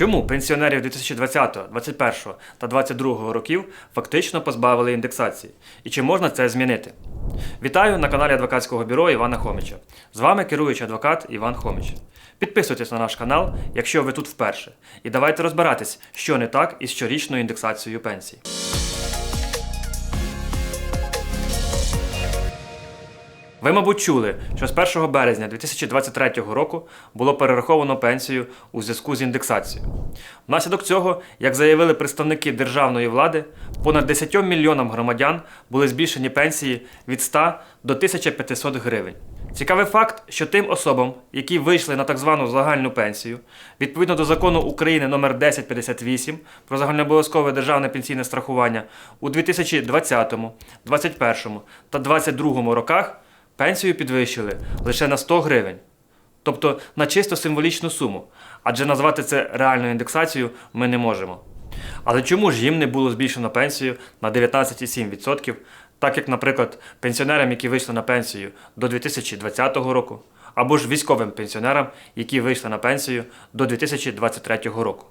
Чому пенсіонерів 2020, 2021 та 2022 років фактично позбавили індексації? І чи можна це змінити? Вітаю на каналі адвокатського бюро Івана Хомича. З вами керуючий адвокат Іван Хоміч. Підписуйтесь на наш канал, якщо ви тут вперше, і давайте розбиратись, що не так із щорічною індексацією пенсій. Ви, мабуть, чули, що з 1 березня 2023 року було перераховано пенсію у зв'язку з індексацією. Внаслідок цього, як заявили представники державної влади, понад 10 мільйонам громадян були збільшені пенсії від 100 до 1500 гривень. Цікавий факт, що тим особам, які вийшли на так звану загальну пенсію, відповідно до закону України номер 1058 про загальнообов'язкове державне пенсійне страхування у 2020, 2021 та 2022 роках пенсію підвищили лише на 100 гривень, тобто на чисто символічну суму, адже назвати це реальною індексацією ми не можемо. Але чому ж їм не було збільшено пенсію на 19,7%, так як, наприклад, пенсіонерам, які вийшли на пенсію до 2020 року, або ж військовим пенсіонерам, які вийшли на пенсію до 2023 року?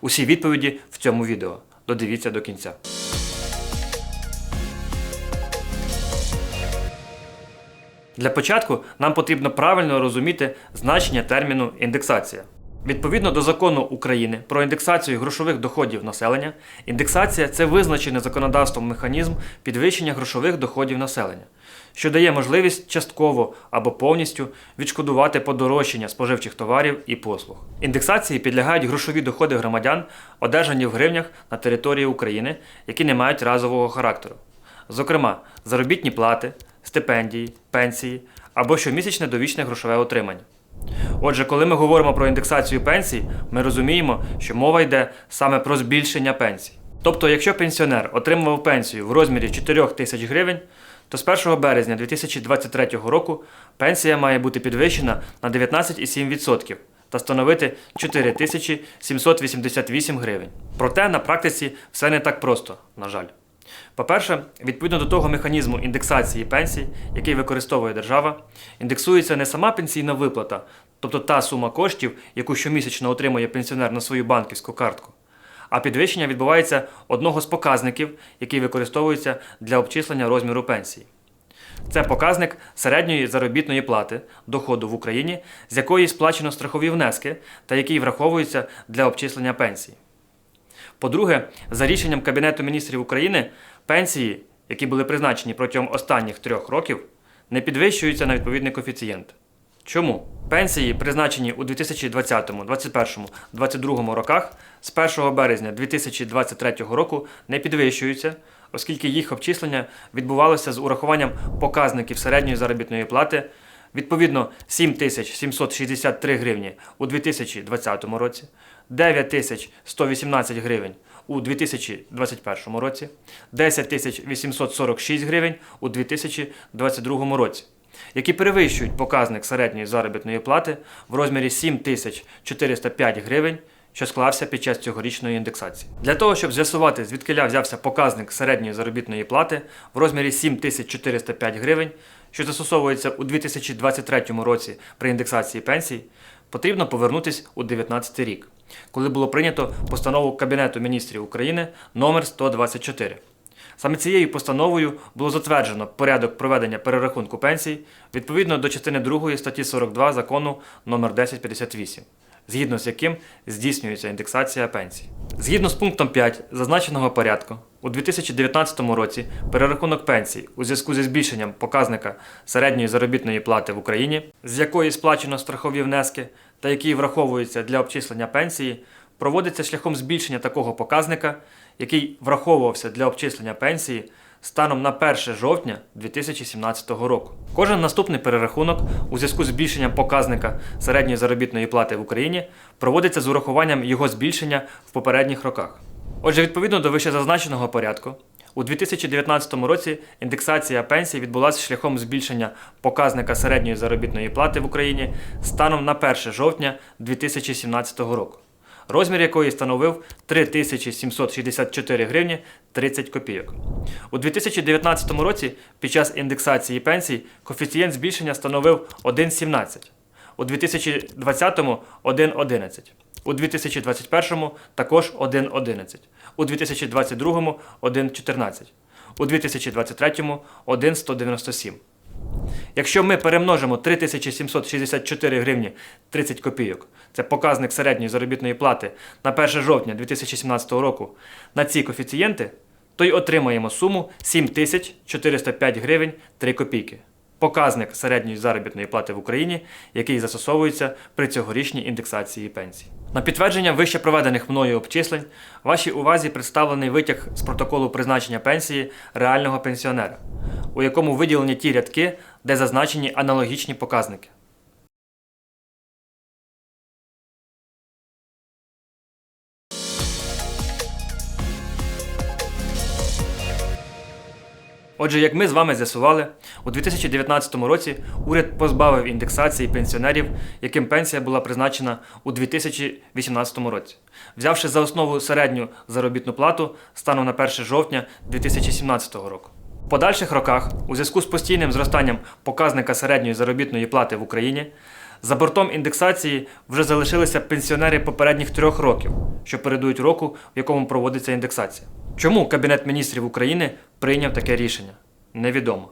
Усі відповіді в цьому відео. Додивіться до кінця. Для початку нам потрібно правильно розуміти значення терміну індексація. Відповідно до закону України про індексацію грошових доходів населення, індексація це визначений законодавством механізм підвищення грошових доходів населення, що дає можливість частково або повністю відшкодувати подорожчання споживчих товарів і послуг. Індексації підлягають грошові доходи громадян, одержані в гривнях на території України, які не мають разового характеру. Зокрема, заробітні плати, стипендії, пенсії або щомісячне довічне грошове отримання. Отже, коли ми говоримо про індексацію пенсій, ми розуміємо, що мова йде саме про збільшення пенсій. Тобто, якщо пенсіонер отримував пенсію в розмірі 4 тисяч гривень, то з 1 березня 2023 року пенсія має бути підвищена на 19,7% та становити 4788 гривень. Проте на практиці все не так просто, на жаль. По-перше, відповідно до того механізму індексації пенсій, який використовує держава, індексується не сама пенсійна виплата, тобто та сума коштів, яку щомісячно отримує пенсіонер на свою банківську картку, а підвищення відбувається одного з показників, який використовується для обчислення розміру пенсії. Це показник середньої заробітної плати доходу в Україні, з якої сплачено страхові внески та який враховується для обчислення пенсії. По-друге, за рішенням Кабінету міністрів України, пенсії, які були призначені протягом останніх трьох років, не підвищуються на відповідний коефіцієнт. Чому? Пенсії, призначені у 2020, 2021, 2022 роках, з 1 березня 2023 року не підвищуються, оскільки їх обчислення відбувалося з урахуванням показників середньої заробітної плати відповідно 7763 гривні у 2020 році, 9118 гривень у 2021 році, 10846 гривень у 2022 році, які перевищують показник середньої заробітної плати в розмірі 7405 гривень, що склався під час цьогорічної індексації. Для того, щоб з'ясувати, звідкиля взявся показник середньої заробітної плати в розмірі 7405 гривень, що застосовується у 2023 році при індексації пенсій, потрібно повернутися у 2019 рік, коли було прийнято постанову Кабінету міністрів України номер 124. Саме цією постановою було затверджено порядок проведення перерахунку пенсій відповідно до частини 2 статті 42 закону номер 1058 згідно з яким здійснюється індексація пенсій. Згідно з пунктом 5 зазначеного порядку, у 2019 році перерахунок пенсій у зв'язку зі збільшенням показника середньої заробітної плати в Україні, з якої сплачено страхові внески та який враховується для обчислення пенсії, проводиться шляхом збільшення такого показника, який враховувався для обчислення пенсії станом на 1 жовтня 2017 року. Кожен наступний перерахунок у зв'язку з збільшенням показника середньої заробітної плати в Україні проводиться з урахуванням його збільшення в попередніх роках. Отже, відповідно до вищезазначеного порядку, у 2019 році індексація пенсій відбулася шляхом збільшення показника середньої заробітної плати в Україні станом на 1 жовтня 2017 року розмір якої становив 3764 гривні 30 копійок. У 2019 році під час індексації пенсій коефіцієнт збільшення становив 1,17. у 2020-му 1,11. У 2021 також 1,11. У 2022 1,14. У 2023 1,197. Якщо ми перемножимо 3764 гривні 30 копійок, це показник середньої заробітної плати на 1 жовтня 2017 року, на ці коефіцієнти, то й отримаємо суму 7405 гривень 3 копійки. Показник середньої заробітної плати в Україні, який застосовується при цьогорічній індексації пенсій. На підтвердження вище проведених мною обчислень, вашій увазі представлений витяг з протоколу призначення пенсії реального пенсіонера, у якому виділені ті рядки, де зазначені аналогічні показники. Отже, як ми з вами з'ясували, у 2019 році уряд позбавив індексації пенсіонерів, яким пенсія була призначена у 2018 році, взявши за основу середню заробітну плату станом на 1 жовтня 2017 року. В подальших роках, у зв'язку з постійним зростанням показника середньої заробітної плати в Україні, за бортом індексації вже залишилися пенсіонери попередніх трьох років, що передують року, в якому проводиться індексація. Чому Кабінет міністрів України прийняв таке рішення? Невідомо.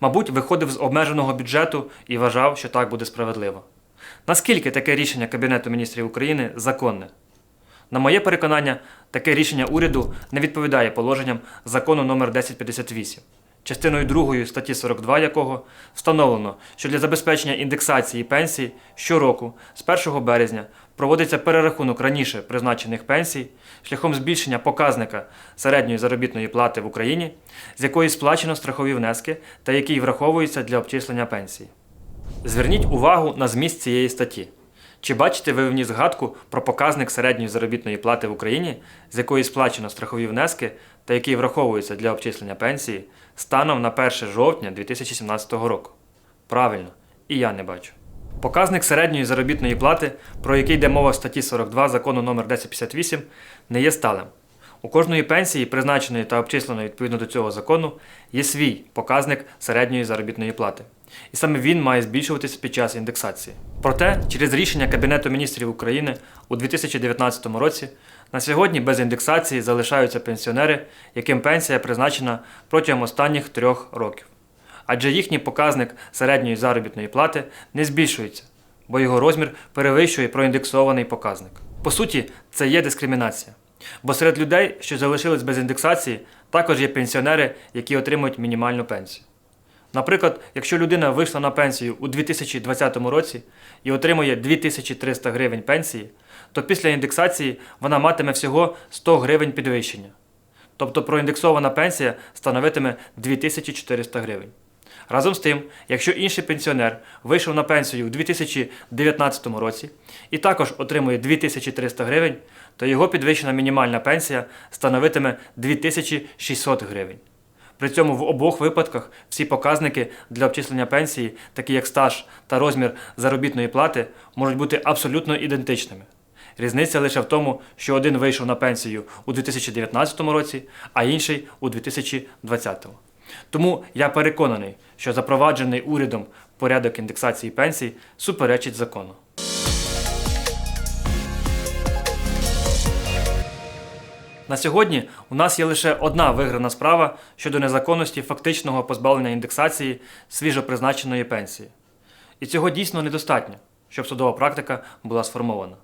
Мабуть, виходив з обмеженого бюджету і вважав, що так буде справедливо. Наскільки таке рішення Кабінету міністрів України законне? На моє переконання, таке рішення уряду не відповідає положенням закону номер 1058, частиною 2 статті 42 якого встановлено, що для забезпечення індексації пенсій щороку з 1 березня проводиться перерахунок раніше призначених пенсій шляхом збільшення показника середньої заробітної плати в Україні, з якої сплачено страхові внески та який враховується для обчислення пенсії. Зверніть увагу на зміст цієї статті. Чи бачите ви в ній згадку про показник середньої заробітної плати в Україні, з якої сплачено страхові внески та який враховується для обчислення пенсії станом на 1 жовтня 2017 року? Правильно, і я не бачу. Показник середньої заробітної плати, про який йде мова в статті 42 закону номер 1058, не є сталим. У кожної пенсії, призначеної та обчисленої відповідно до цього закону, є свій показник середньої заробітної плати. І саме він має збільшуватися під час індексації. Проте, через рішення Кабінету міністрів України у 2019 році на сьогодні без індексації залишаються пенсіонери, яким пенсія призначена протягом останніх трьох років. Адже їхній показник середньої заробітної плати не збільшується, бо його розмір перевищує проіндексований показник. По суті, це є дискримінація. Бо серед людей, що залишились без індексації, також є пенсіонери, які отримують мінімальну пенсію. Наприклад, якщо людина вийшла на пенсію у 2020 році і отримує 2300 гривень пенсії, то після індексації вона матиме всього 100 гривень підвищення. Тобто проіндексована пенсія становитиме 2400 гривень. Разом з тим, якщо інший пенсіонер вийшов на пенсію у 2019 році і також отримує 2300 гривень, то його підвищена мінімальна пенсія становитиме 2600 гривень. При цьому в обох випадках всі показники для обчислення пенсії, такі як стаж та розмір заробітної плати, можуть бути абсолютно ідентичними. Різниця лише в тому, що один вийшов на пенсію у 2019 році, а інший у 2020. Тому я переконаний, що запроваджений урядом порядок індексації пенсій суперечить закону. На сьогодні у нас є лише одна виграна справа щодо незаконності фактичного позбавлення індексації свіжо призначеної пенсії. І цього дійсно недостатньо, щоб судова практика була сформована.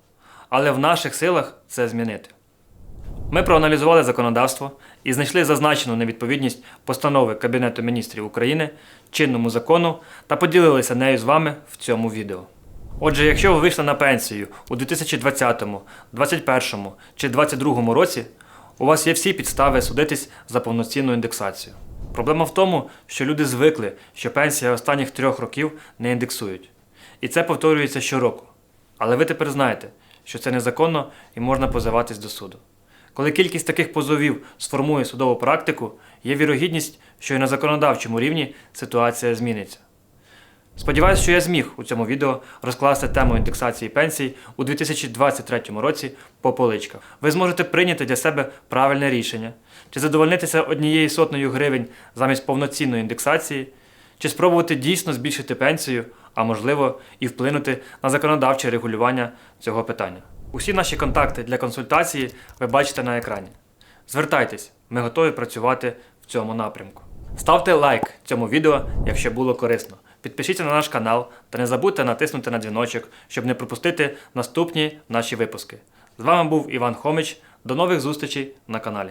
Але в наших силах це змінити. Ми проаналізували законодавство і знайшли зазначену невідповідність постанови Кабінету міністрів України чинному закону та поділилися нею з вами в цьому відео. Отже, якщо ви вийшли на пенсію у 2020, 2021 чи 2022 році, у вас є всі підстави судитись за повноцінну індексацію. Проблема в тому, що люди звикли, що пенсія останніх трьох років не індексують. І це повторюється щороку. Але ви тепер знаєте, що це незаконно і можна позиватись до суду. Коли кількість таких позовів сформує судову практику, є вірогідність, що і на законодавчому рівні ситуація зміниться. Сподіваюсь, що я зміг у цьому відео розкласти тему індексації пенсій у 2023 році по поличках. Ви зможете прийняти для себе правильне рішення, чи задовольнитися однією сотнею гривень замість повноцінної індексації, чи спробувати дійсно збільшити пенсію, а можливо і вплинути на законодавче регулювання цього питання. Усі наші контакти для консультації ви бачите на екрані. Звертайтесь, ми готові працювати в цьому напрямку. Ставте лайк цьому відео, якщо було корисно. Підпишіться на наш канал та не забудьте натиснути на дзвіночок, щоб не пропустити наступні наші випуски. З вами був Іван Хомич. До нових зустрічей на каналі.